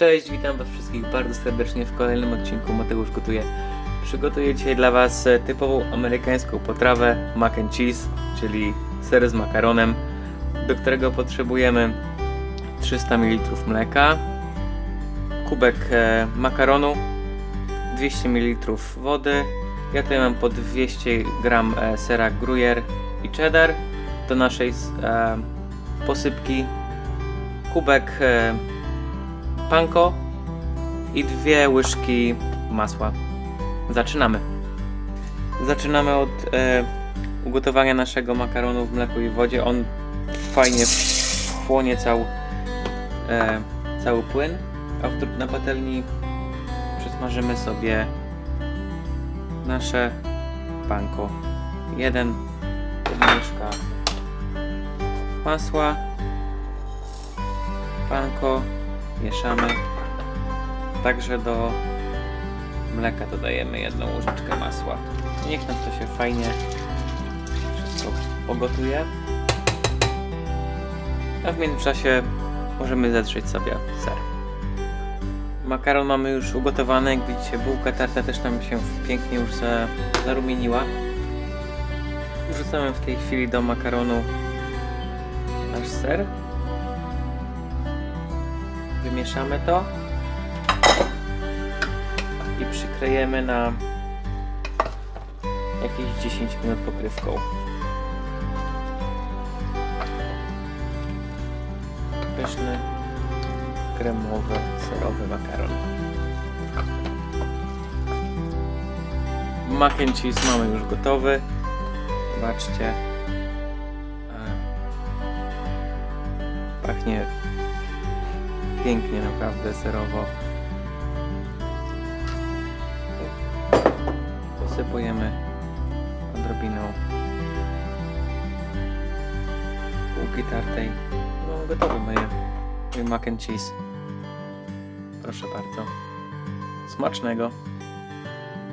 Cześć, witam was wszystkich bardzo serdecznie w kolejnym odcinku Mateusz Gotuje. Przygotuję dzisiaj dla was e, typową amerykańską potrawę mac and cheese, czyli ser z makaronem, do którego potrzebujemy 300 ml mleka, kubek e, makaronu, 200 ml wody. Ja tutaj mam po 200 g e, sera gruyère i cheddar do naszej posypki, kubek panko i dwie łyżki masła. Zaczynamy. Zaczynamy od e, ugotowania naszego makaronu w mleku i wodzie. On fajnie wchłonie cały, e, cały płyn, a w, na patelni przesmażymy sobie nasze panko. Jeden łyżka masła, panko, mieszamy. Także do mleka dodajemy jedną łyżeczkę masła. Niech nam to się fajnie wszystko pogotuje. A w międzyczasie możemy zetrzeć sobie ser. Makaron mamy już ugotowany, jak widzicie bułka tarta też nam się pięknie już za, zarumieniła. Wrzucamy w tej chwili do makaronu nasz ser. Wymieszamy to i przyklejemy na jakieś 10 minut pokrywką. Pyszny, kremowy, serowy makaron. Mac and cheese mamy już gotowy. Zobaczcie. E, Pachnie pięknie naprawdę serowo. Posypujemy odrobiną bułki tartej. No gotowe moje mac and cheese. Proszę bardzo. Smacznego.